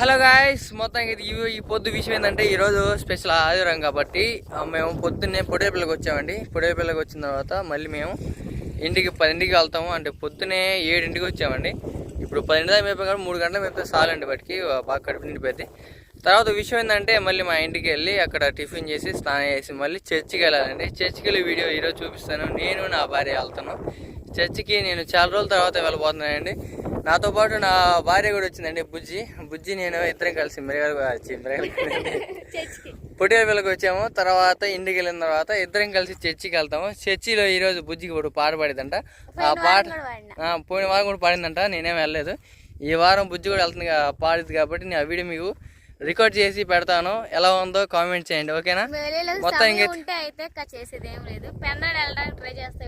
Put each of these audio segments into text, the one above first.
Hello guys మొత్తానికి ఇది ఈ- పొద్దు విషయం ఏంటంటే ఈరోజు స్పెషల్ ఆదివారం కాబట్టి మేము పొద్దున్నే పొడేపల్లికి వచ్చామండి. పొడేపల్లికి వచ్చిన తర్వాత మళ్ళీ మేము ఇంటికి పదింటికి వెళ్తాము. అంటే పొద్దునే ఏడింటికి వచ్చామండి. ఇప్పుడు పదింటి దాకా మేపే కాబట్టి మూడు గంటల మేపితే చాలండి వాటికి బాగా కడుపు నిండిపోయింది తర్వాత విషయం ఏంటంటే మళ్ళీ మా ఇంటికి వెళ్ళి అక్కడ టిఫిన్ చేసి స్నానం చేసి మళ్ళీ చర్చికి వెళ్ళాలండి. చర్చికి వెళ్ళి వీడియో ఈరోజు చూపిస్తాను. నేను నా భార్య వెళ్తాను చర్చికి నేను చాలా రోజుల తర్వాత వెళ్ళబోతున్నానండి. నాతో పాటు నా భార్య కూడా వచ్చిందండి బుజ్జి. బుజ్జి నేను ఇద్దరం కలిసి మిరగాలు వచ్చి మిరగాలు పిల్లకి వచ్చాము. తర్వాత ఇంటికి వెళ్ళిన తర్వాత ఇద్దరం కలిసి చర్చికి వెళ్తాము. చర్చిలో ఈరోజు బుజ్జికి ఇప్పుడు పాట పాడిదంట. ఆ పాట పోయిన వారం కూడా పాడిందంట. నేనేం వెళ్ళలేదు. ఈ వారం బుజ్జి కూడా వెళ్తుంది పాడిద్ది కాబట్టి నేను ఆ వీడియో మీకు రికార్డ్ చేసి పెడతాను. ఎలా ఉందో కామెంట్ చేయండి ఓకేనా? మొత్తం ఇంక ఉంటే అయితే చేసేది లేదు. పెన్నాడు వెళ్ళడానికి ట్రై చేస్తా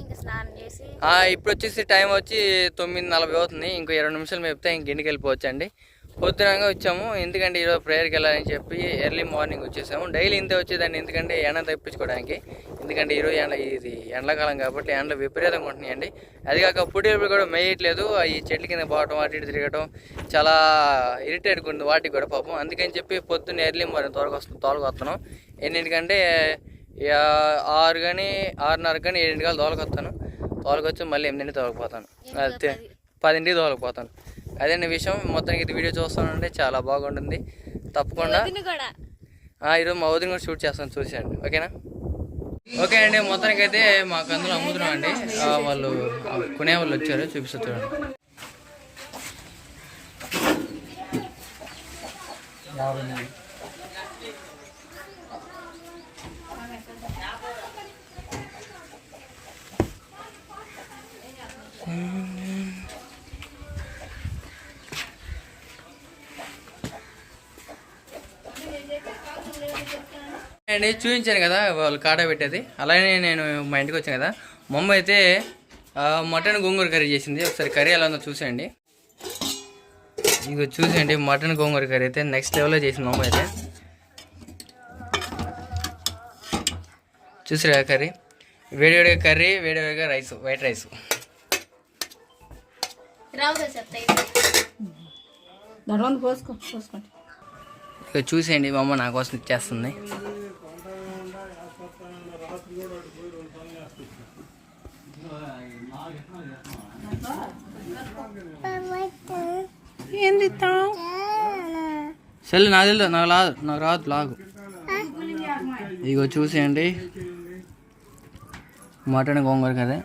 ఇంకా స్నానం చేసి ఆ, ఇప్పుడు వచ్చేసి టైం వచ్చి తొమ్మిది నలభై అవుతుంది. ఇంకో ఇరవై నిమిషాలు మేపితే ఇంక ఇంటికి వెళ్ళిపోవచ్చు అండి పొద్దునంగా వచ్చాము. ఎందుకంటే ఈరోజు ప్రేయర్కి వెళ్ళాలని చెప్పి ఎర్లీ మార్నింగ్ వచ్చేసాము. డైలీ ఇంతే వచ్చేదండి ఎందుకంటే ఎండ తప్పించుకోవడానికి. ఎందుకంటే ఈరోజు ఎండ ఇది ఎండాకాలం కాబట్టి ఎండలు విపరీతంగా ఉంటున్నాయండి. అది కాక పుట్టేప్పుడు కూడా మేయట్లేదు. ఈ చెట్ల కింద పోవటం అటు ఇటు తిరగటం చాలా ఇరిటేట్గా ఉంది వాటికి కూడా పాపం. అందుకని చెప్పి పొద్దున్న ఎర్లీ మార్నింగ్ వస్తున్నాం తోలుకు వస్తున్నాం ఎన్నింటికంటే ఆరు కానీ ఆరున్నర కానీ ఏడింటికి తోలుకొస్తాను తోలుకొచ్చి మళ్ళీ ఎనిమిదింటి తోలకపోతాను. అదే పదింటికి తోలకపోతాను. అదే విషయం మొత్తానికి ఇది వీడియో చూస్తానంటే చాలా బాగుంటుంది. తప్పకుండా. ఈరోజు మా వదిన కూడా షూట్ చేస్తాను చూసేయండి. ఓకేనా? ఓకే అండి మొత్తానికి అయితే మా కందులు అమ్ముతున్నాం అండి. ఆ, వాళ్ళు కొనే వాళ్ళు వచ్చారు చూపిస్తా చూడండి. అండి చూపించాను కదా వాళ్ళు కాడ పెట్టేది. అలానే నేను మా ఇంటికి వచ్చాను కదా. మా అమ్మ అయితే మటన్ గోంగూర కర్రీ చేసింది. ఒకసారి కర్రీ ఎలా ఉందో చూసేయండి. ఇక చూసేయండి మటన్ గోంగూర కర్రీ అయితే నెక్స్ట్ లెవెల్లో చేసింది మా అమ్మ అయితే. చూసారా కర్రీ? వేడివేడిగా కర్రీ వేడివేడిగా రైస్ వైట్ రైస్ పోసుకో పోసుకోండి. ఇక చూసేయండి మా అమ్మ నా కోసం ఇచ్చేస్తుంది. ఏంది నాకు తెలియదు నాకు రాదు నాకు రాదు లాగు. ఇగో చూసేయండి. మటన్ గోంగూర కదా.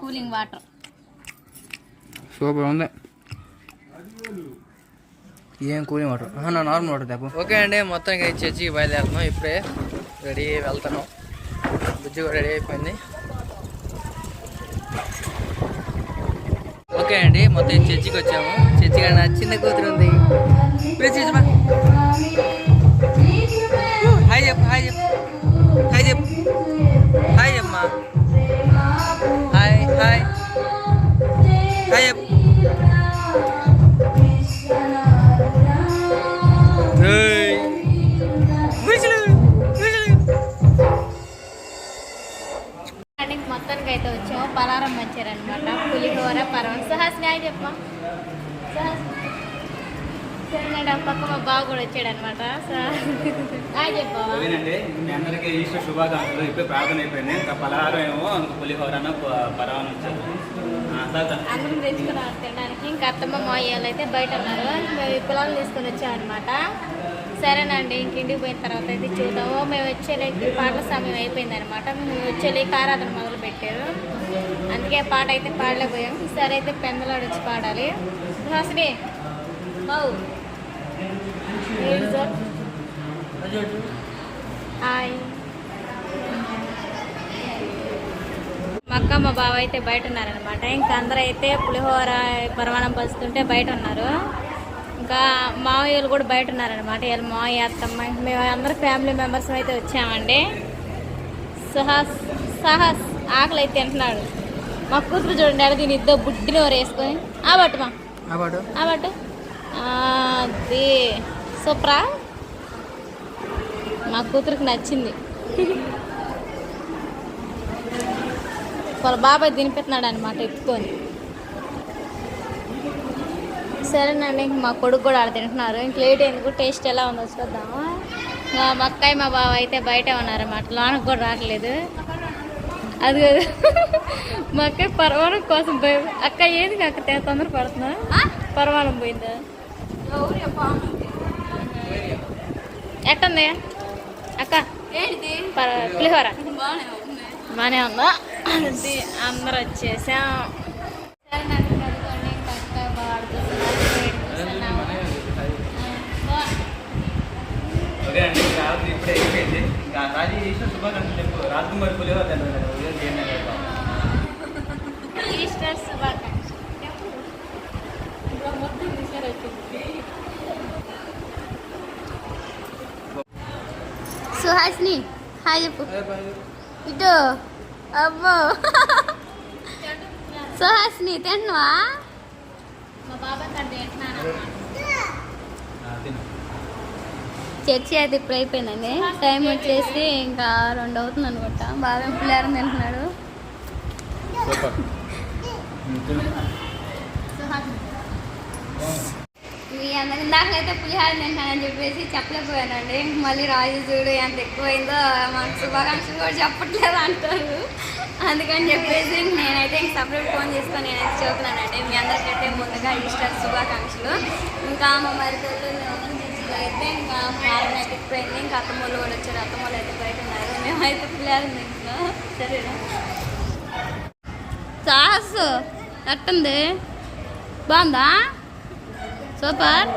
Cooling water. సూపర్ ఉంది. ఏం కూలింగ్ వాటర్ నా నార్మల్ వాటర్ తప్ప ఓకే అండి మొత్తానికి ఇచ్చేసి బయలుదేరుతున్నాం. ఇప్పుడే రెడీ వెళ్తున్నాం. బుజ్జి కూడా రెడీ అయిపోయింది. ఓకే అండి మొత్తం చర్చికి వచ్చాము. చర్చికి నా చిన్న కూతురు ఉంది. ప్లీజ్ హాయ్ చెప్పు హాయ్ చెప్పు. హాయ్ చెప్పు. హాయ్ అమ్మా. Hi hi. హాయ్ చెప్పు. పలారం వచ్చారనమాట పులిహోర పరవం సుహాసిని హాయ్ సుహాసిని. సరేనండి పక్క మా బావ కూడా వచ్చాడనమాట హాయ్ చెప్పవా? అదేనండి మీ అందరికీ ఈస్టర్ శుభాకాంక్షలు. ఇప్పుడు ప్రార్థన అయిపోయింది. ఇంకా పలహారం ఏమో అందుకు పులిహోరన పరవాన వచ్చారు ఆ, తర్వాత అందరం తెచ్చుకున్నారు తినడానికి. ఇంకా అత్తమ్మ మాయ్యాలు అయితే బయట ఉన్నారు. మేము పొలాలు తీసుకొని వచ్చామన్నమాట. సరేనండి ఇంక ఇంటికి పోయిన తర్వాత అయితే చూద్దాము. మేము వచ్చేలేకి పాటల సమయం అయిపోయింది అనమాట మేము వచ్చేలేక ఆరాధన మొదలు పెట్టారు. అందుకే పాట అయితే పాడలేకపోయాం. సరే అయితే పెందలాడు వచ్చి పాడాలి. హాసిని బావు హాయ్. మా అక్క మా బావ అయితే బయట ఉన్నారనమాట. ఇంకా అందరూ అయితే పులిహోర పరమాణం పంచుతుంటే బయట ఉన్నారు. ఇంకా మావయ్యలు కూడా బయట ఉన్నారనమాట వీళ్ళు మావయ్య అత్తమ్మ మేము అందరు ఫ్యామిలీ మెంబర్స్ అయితే వచ్చామండి. సుహాస్ సాహస్ ఆకలి అయితే తింటున్నాడు. మా కూతురు చూడండి అలా దీని ఇద్దరు బుడ్డిని వేసుకొని ఆ బట్టు మా. ఆ బట్టు? అది సూపరా? మా కూతురికి నచ్చింది. వాళ్ళ బాబాయ్ తినిపెట్టినాడు అనమాట ఎత్తుకొని. సరేనండి ఇంక మా కొడుకు కూడా ఆడ తింటున్నారు. ఇంక లేట్ ఎందుకు టేస్ట్ ఎలా ఉందో చూద్దాము మా అక్కయ్య మా బావ అయితే బయట ఉన్నారన్నమాట. లోనకు కూడా రావట్లేదు. అది కాదు. మా అక్కయ్య పరవానం కోసం పోయి అక్క ఏంది అక్క తొందర పడుతున్నా పరవానం పోయిందా? ఎట్టుంది? అక్క. పులిహోర. బాగానే ఉందా? అది అందరు వచ్చేసాం ఇదే అండి రాజు ఇప్పుడే అయిపోయింది. ఇంకా రాజు చేసిన శుభాకాంక్షలు చెప్పు. రాజకుమారి పులివర్ సుహాసిని హాయ్ చెప్పు. ఇటు. అబ్బో. సుహాసిని తిన్నవా? బాబా కంటే ఎట్లా చర్చి అయితే ఇప్పుడు అయిపోయిందండి. టైం వచ్చేసి ఇంకా రెండు అవుతుంది అనుకుంటా. బాగా పిల్లలు తింటున్నాడు. మీ అందరి ఇందాకైతే పులిహార తింటానని చెప్పేసి చెప్పలేకపోయానండి. మళ్ళీ రాజు చూడు ఎంత ఎక్కువైందో మాకు శుభాకాంక్షలు కూడా చెప్పట్లేదు అంటారు. అందుకని చెప్పేసి నేనైతే ఇంక సపరేట్ ఫోన్ చేసుకొని నేనైతే చెబుతున్నానండి. మీ అందరికంటే ముందుగా ఈస్టర్ శుభాకాంక్షలు. ఇంకా మా మరిదలు అయితే ఇంకా కాలం అయితే పోయింది ఇంకా అత్తమ్మలు కూడా వచ్చారు. అత్తమ్మలు అయితే బయట ఉన్నారు. మేమైతే పిల్లలు ఇంకా సరేనా? సాస్ ఎట్టుంది బాగుందా? సూపర్.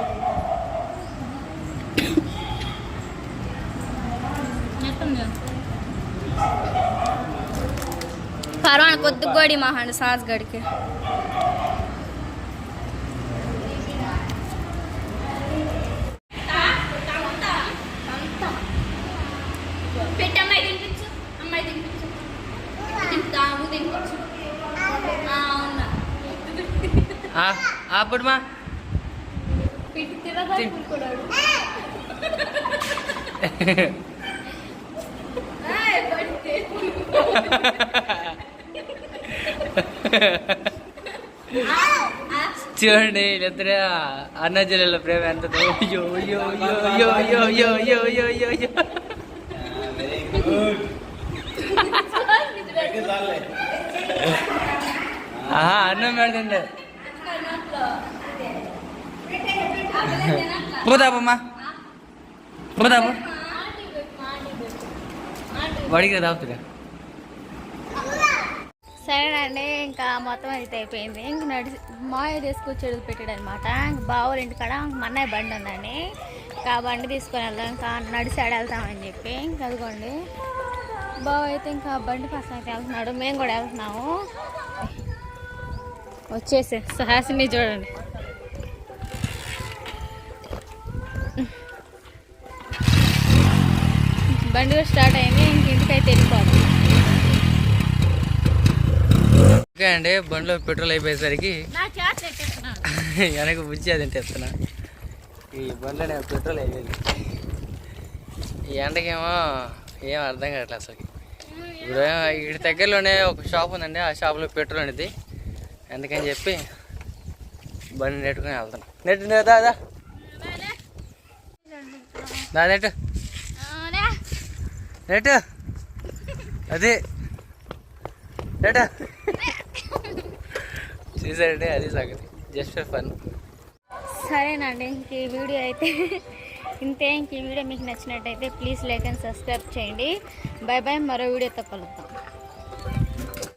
పర్వాలేదు కొద్ది గోడి మహాండి సాస్ గడికి. తింటాము తినిపించు అవునా అప్పుడు మా పెట్టి తినదా తిన్. కూడా చూడండి వీళ్ళిద్దరే అన్న జిల్లాలో ప్రేమ ఎంత యో యో యో యో యో యో యో యో అన్నం పెడుతుండే. పోతాపమ్మా పోతాపు వాడికి తాగుతుగా సరేనండి ఇంకా మొత్తం అయితే అయిపోయింది. ఇంక నడిచి మాయ తీసుకొచ్చి పెట్టాడు అనమాట ఇంక బావుల ఇంటికాడ మా అన్నయ్య బండి ఉందండి. ఇంకా బండి తీసుకొని వెళ్దాం ఇంకా నడిచి ఆడ వెళ్తామని చెప్పి. ఇంక అదిగోండి. బావ అయితే ఇంకా బండి కోసం అయితే వెళ్తున్నాడు. మేము కూడా వెళ్తున్నాము. వచ్చేసి సుహాసిని చూడండి. బండి కూడా స్టార్ట్ అయింది ఇంక ఇంటికైతే వెళ్ళిపోతుంది ఓకే అండి బండిలో పెట్రోల్ అయిపోయేసరికి వెనక బుజ్జి అది తెస్తున్నా. ఈ బండిలో పెట్రోల్ అయిపోయింది. ఈ ఎండకేమో ఏం అర్థం కావట్లేదు అసలు ఇప్పుడు ఇటు దగ్గరలోనే ఒక షాప్ ఉందండి. ఆ షాప్లో పెట్రోల్ అనేది. అందుకని చెప్పి బండి నెట్టుకుని వెళ్తాను నెట్టు నెట్టు, దా దా. దా నెట్టు. నెట్టు. అది. నెట్టు. చూసారంటే అది సంగతి. Just for fun. సరేనండి ఇంక ఈ వీడియో అయితే ఇంతే ఇంక ఈ వీడియో మీకు నచ్చినట్టయితే ప్లీజ్ లైక్ అండ్ సబ్స్క్రైబ్ చేయండి. బై బై మరో వీడియోతో కలుద్దాం.